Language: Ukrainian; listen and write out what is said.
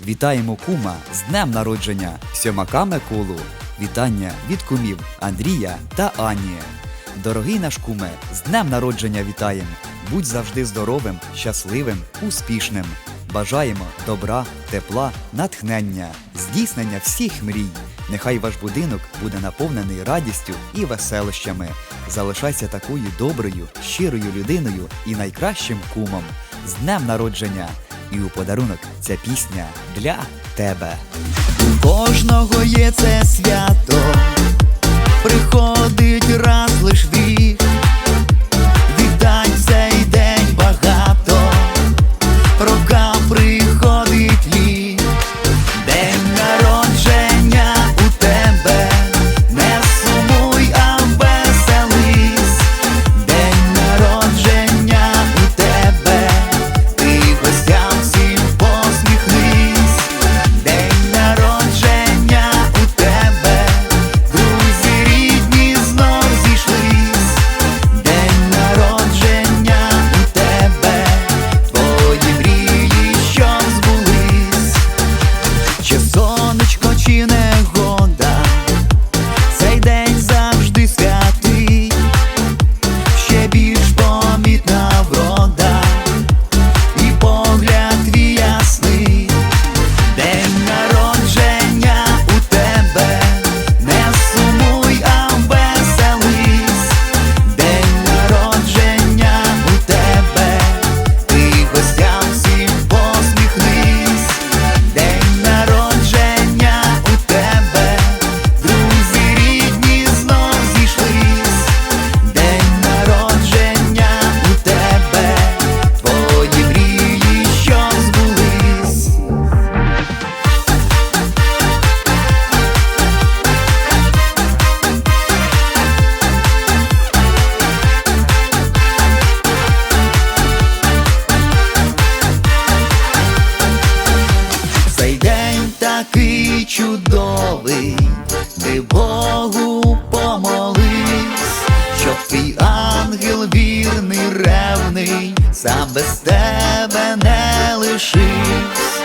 Вітаємо кума з днем народження, сьомака Миколу. Вітання від кумів Андрія та Ані. Дорогий наш куме, з днем народження вітаєм. Будь завжди здоровим, щасливим, успішним. Бажаємо добра, тепла, натхнення, здійснення всіх мрій. Нехай ваш будинок буде наповнений радістю і веселощами. Залишайся такою доброю, щирою людиною і найкращим кумом. З днем народження! І у подарунок. Ця пісня для тебе. У кожного є це свято, приходить раз лиш в сонечко, Богу помолись, щоб твій ангел вірний, ревний, сам без тебе не лишись.